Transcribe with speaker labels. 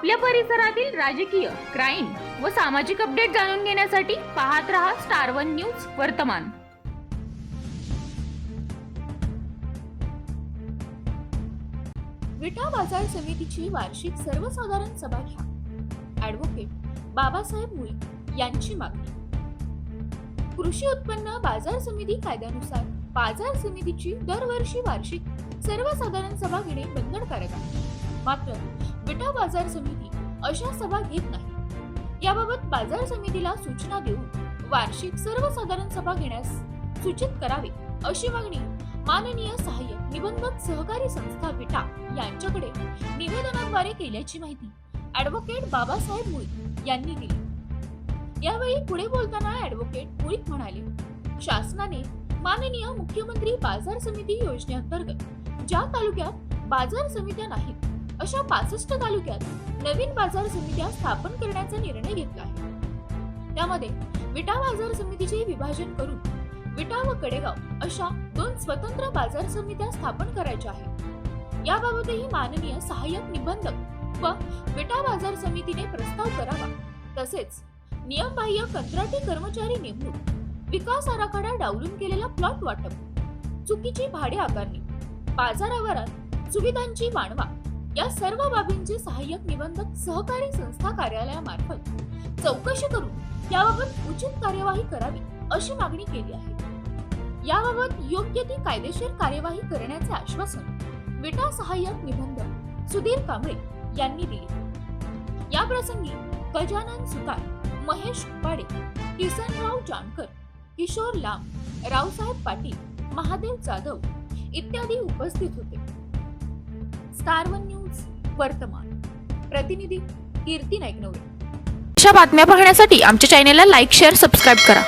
Speaker 1: आपल्या परिसरातील राजकीय क्राईम व सामाजिक अपडेट जाणून घेण्यासाठी पाहत रहा स्टार वन न्यूज वर्तमान.
Speaker 2: विटा बाजार समितीची वार्षिक सर्वसाधारण सभा घ्या ऍडव्होकेट बाबासाहेब मुळे यांची मागणी. कृषी उत्पन्न बाजार समिती कायद्यानुसार बाजार समितीची दरवर्षी वार्षिक सर्वसाधारण सभा घेणे बंधनकारक आहे. मात्र विटा बाजार समिती अशा सभा घेत नाही. याबाबत बाजार समितीला सूचना देऊन वार्षिक सर्वसाधारण सभा घेण्यास सूचित करावे अशी मागणी माननीय सहाय्यक निबंधक सहकारी संस्था विटा यांच्याकडे निवेदनाद्वारे केल्याची माहिती ऍडव्होकेट बाबासाहेब मुळीक यांनी दिली. यावेळी पुढे बोलताना ऍडव्होकेट मुळीक म्हणाले शासनाने माननीय मुख्यमंत्री बाजार समिती योजनेअंतर्गत ज्या तालुक्यात बाजार समित्या नाहीत अशा पासष्ट तालुक्यात नवीन बाजार समित्या स्थापन करण्याचा निर्णय घेतला आहे. त्यामध्ये विटा बाजार समितीचे विभाजन करून विटा व कडेगाव अशा दोन स्वतंत्र बाजार समित्या स्थापन करायच्या आहेत. याबाबतही माननीय सहाय्यक निबंधक व विटा बाजार समितीने प्रस्ताव करावा. तसेच नियमबाह्य कंत्राटी कर्मचारी नेमणूक विकास आराखडा डावलून केलेला प्लॉट वाटप चुकीची भाडे आकारणी बाजार आवारात सुविधांची वाणवा या सर्व बाबींचे सहाय्यक निबंधक सहकारी संस्था कार्यालयामार्फत चौकशी करून याबाबत उचित कार्यवाही करावी अशी मागणी केली आहे. याबाबत योग्य ती कायदेशीर कार्यवाही करण्याचे आश्वासन विटा सहाय्यक निबंधक सुधीर कांबळे यांनी दिले. या प्रसंगी गजानन सुतार महेश कुपाडे किसनराव जानकर किशोर लांब रावसाहेब पाटील महादेव जाधव इत्यादी उपस्थित होते. स्टार वन न्यूज वर्तमान. प्रतिनिधी कीर्ती नाईकनवरे
Speaker 1: अशा बातम्या पाहण्यासाठी आमच्या चॅनेलला लाईक शेअर सबस्क्राईब करा.